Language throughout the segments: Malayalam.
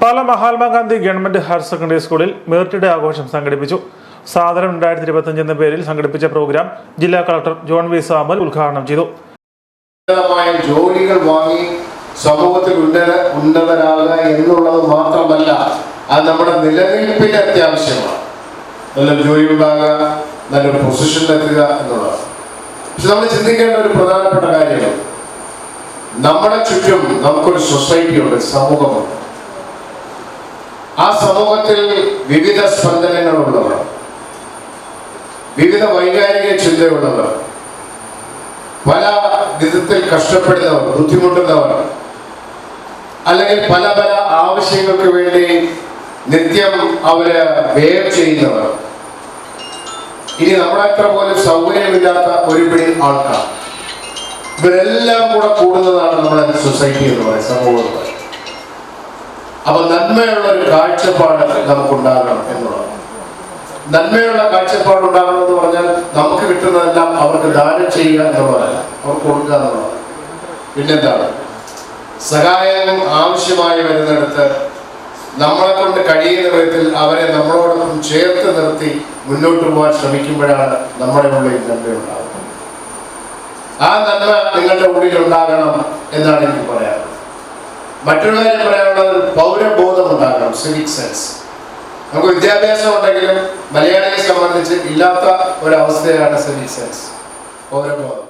Pala Mahatma Gandhi government higher secondary സ്കൂളിൽ മെറിറ്റ് ഡേ ആഘോഷം സംഘടിപ്പിച്ചു. സാധാരണ രണ്ടായിരത്തി ഇരുപത്തിയഞ്ച് എന്ന പേരിൽ സംഘടിപ്പിച്ച പ്രോഗ്രാം ജില്ലാ കളക്ടർ ജോൺ വി സാമൽ ഉദ്ഘാടനം ചെയ്തു. ജോലികൾ വാങ്ങി സമൂഹത്തിൽ ഉന്നത ഉന്നതരാകുക എന്നുള്ളത് മാത്രമല്ല അത് നമ്മുടെ നിലനിൽപ്പിന് അത്യാവശ്യമാണ്. നല്ല ജോലി ഉണ്ടാകുക നല്ലൊരു പൊസിഷനിലെത്തുക എന്നുള്ളത് പക്ഷെ നമ്മൾ ചിന്തിക്കേണ്ട ഒരു പ്രധാനപ്പെട്ട കാര്യമാണ്. നമ്മുടെ ചുറ്റും നമുക്കൊരു സൊസൈറ്റി ഉണ്ട് സമൂഹമുണ്ട്. ആ സമൂഹത്തിൽ വിവിധ സ്പന്ദനങ്ങളുള്ളവർ വിവിധ വൈകാരിക ചിന്തയുള്ളവർ പല വിധത്തിൽ കഷ്ടപ്പെടുന്നവർ ബുദ്ധിമുട്ടുന്നവർ അല്ലെങ്കിൽ പല പല ആവശ്യങ്ങൾക്ക് വേണ്ടി നിത്യം അവർ വേർ ചെയ്യുന്നവർ. ഇനി നമ്മുടെ അത്ര പോലും സൗകര്യമില്ലാത്ത ഒരു പിടി ആൾക്കാർ. ഇവരെല്ലാം കൂടെ കൂടുന്നതാണ് നമ്മുടെ സൊസൈറ്റി എന്ന് പറയുന്നത് സമൂഹം അപ്പൊ നന്മയുള്ള ഒരു കാഴ്ചപ്പാട് നമുക്കുണ്ടാകണം എന്നുള്ളതാണ്. നന്മയുള്ള കാഴ്ചപ്പാട് ഉണ്ടാകണം എന്ന് പറഞ്ഞാൽ നമുക്ക് കിട്ടുന്നതെല്ലാം അവർക്ക് ദാനം ചെയ്യുക എന്നുള്ളതല്ല അവർക്ക് കൊടുക്കുക എന്നുള്ളതാണ്. പിന്നെന്താണ്? സഹായം ആവശ്യമായി വരുന്നിടത്ത് നമ്മളെ കൊണ്ട് കഴിയുന്ന വിധത്തിൽ അവരെ നമ്മളോടൊപ്പം ചേർത്ത് നിർത്തി മുന്നോട്ട് പോകാൻ ശ്രമിക്കുമ്പോഴാണ് നമ്മുടെ ഉള്ളിൽ നന്മ ഉണ്ടാകുന്നത്. ആ നന്മ നിങ്ങളുടെ ഉള്ളിൽ ഉണ്ടാകണം എന്നാണ് എനിക്ക് പറയാനുള്ളത്. മറ്റുള്ള കാര്യം പറയാനുള്ളത് പൗരബോധം ഉണ്ടാകണം സിവിക് സെൻസ് നമുക്ക് വിദ്യാഭ്യാസം ഉണ്ടെങ്കിലും മലയാളിയെ സംബന്ധിച്ച് ഇല്ലാത്ത ഒരവസ്ഥയാണ് സിവിക് സെൻസ് പൗരബോധം.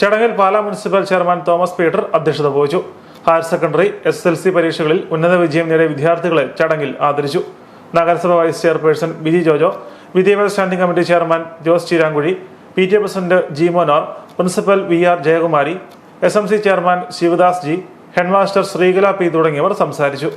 ചടങ്ങിൽ പാലാ മുനിസിപ്പൽ ചെയർമാൻ തോമസ് പീറ്റർ അധ്യക്ഷത വഹിച്ചു. Higher secondary S L C പരീക്ഷകളിൽ ഉന്നത വിജയം നേടിയ വിദ്യാർത്ഥികളെ ചടങ്ങിൽ ആദരിച്ചു. നഗരസഭ വൈസ് ചെയർപേഴ്സൺ ബിജി ജോജോ വിദ്യാഭ്യാസ standing committee chairman Jose Cheeramkuzhy P T A president G Monor principal V R Jayakumari S M C chairman Sivadas G headmaster Sreekala P തുടങ്ങിയവർ സംസാരിച്ചു